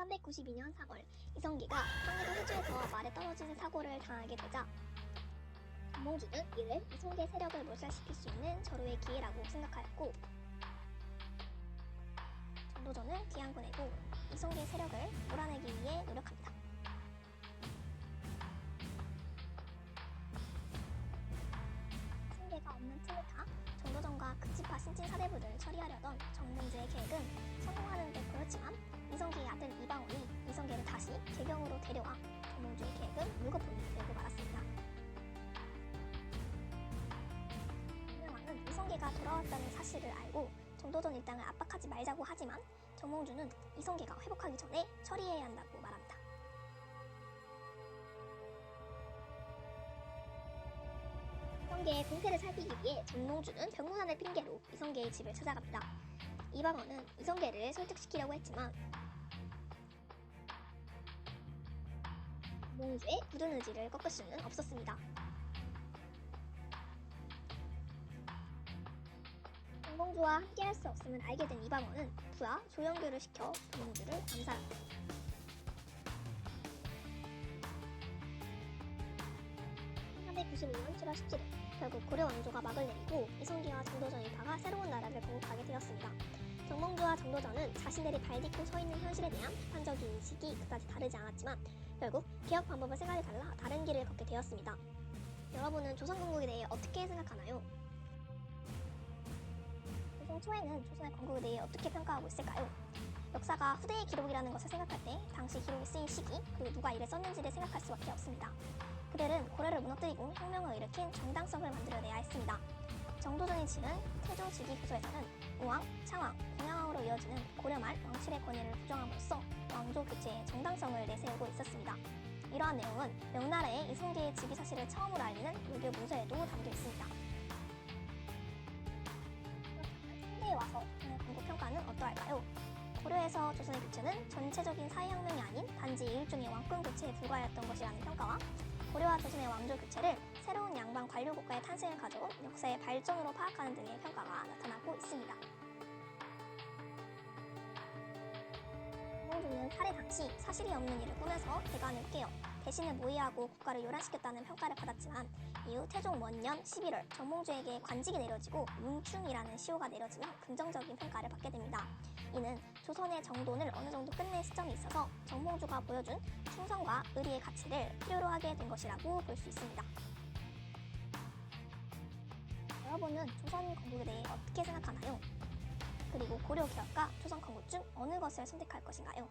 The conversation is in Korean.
1392년 4월 이성기가 상해도 해주에서 말에 떨어지는 사고를 당하게 되자 정몽주는 이를 이성계의 세력을 몰살시킬 수 있는 절호의 기회라고 생각하였고 전도전을 귀양 보내고 이성계의 세력을 몰아내기 위해 노력합니다. 승계가 없는 틈을 타 정도전과 극지파 신진 사대부를 처리하려던 정몽주의 계획은 성공하는 듯 보였지만 이성계의 아들 이방원이 이성계를 다시 개경으로 데려와 정몽주의 계획은 물거품이 되고 말았습니다. 김명왕은 이성계가 돌아왔다는 사실을 알고 정도전 일당을 압박하지 말자고 하지만 정몽주는 이성계가 회복하기 전에 처리해야 한다고 말합니다. 이성계의 공세를 살피기 위해 정몽주는 병문안을 핑계로 이성계의 집을 찾아갑니다. 이방원은 이성계를 설득시키려고 했지만 몽주의 굳은 의지를 꺾을 수는 없었습니다. 정몽주와 함께할 수 없음을 알게 된 이방원은 부하 조영규를 시켜 정몽주를 암살합니다. (1392년 7월 17일) 결국 고려 왕조가 막을 내리고 이성기와 정도전 일파가 새로운 나라를 건국하게 되었습니다. 정몽주와 정도전은 자신들이 발 딛고 서 있는 현실에 대한 비판적인 인식이 그다지 다르지 않았지만 결국 개혁 방법을 생각이 달라 다른 길을 걷게 되었습니다. 여러분은 조선건국에 대해 어떻게 생각하나요? 조선 초에는 조선의 건국에 대해 어떻게 평가하고 있을까요? 역사가 후대의 기록이라는 것을 생각할 때 당시 기록이 쓰인 시기 그리고 누가 이를 썼는지를 생각할 수밖에 없습니다. 그들은 고려를 무너뜨리고 혁명을 일으킨 정당성을 만들어내야 했습니다. 정도전이 치른 태조 즉위 교서에서는 우왕, 창왕, 공양왕으로 이어지는 고려 말 왕실의 권위를 부정함으로써 왕조 교체의 정당성을 내세우고 있었습니다. 이러한 내용은 명나라의 이성계의 즉위 사실을 처음으로 알리는 외교 문서에도 담겨 있습니다. 현대에 와서 건국 평가는 어떠할까요? 고려에서 조선의 교체는 전체적인 사회혁명이 아닌 단지 일종의 왕권 교체에 불과하였던 것이라는 평가와 고려와 조선의 왕조 교체를 새로운 양방 관료 국가의 탄생을 가져온 역사의 발전으로 파악하는 등의 평가가 나타나고 있습니다. 정몽주는 살해 당시 사실이 없는 일을 꾸며서 대관을 깨어 대신을 모의하고 국가를 요란시켰다는 평가를 받았지만 이후 태종 원년 11월 정몽주에게 관직이 내려지고 문충이라는 시호가 내려지며 긍정적인 평가를 받게 됩니다. 이는 조선의 정돈을 어느 정도 끝낸 시점이 있어서 정몽주가 보여준 충성과 의리의 가치를 필요로 하게 된 것이라고 볼 수 있습니다. 여러분은 조선 건국에 대해 어떻게 생각하나요? 그리고 고려 개혁과 조선 건국 중 어느 것을 선택할 것인가요?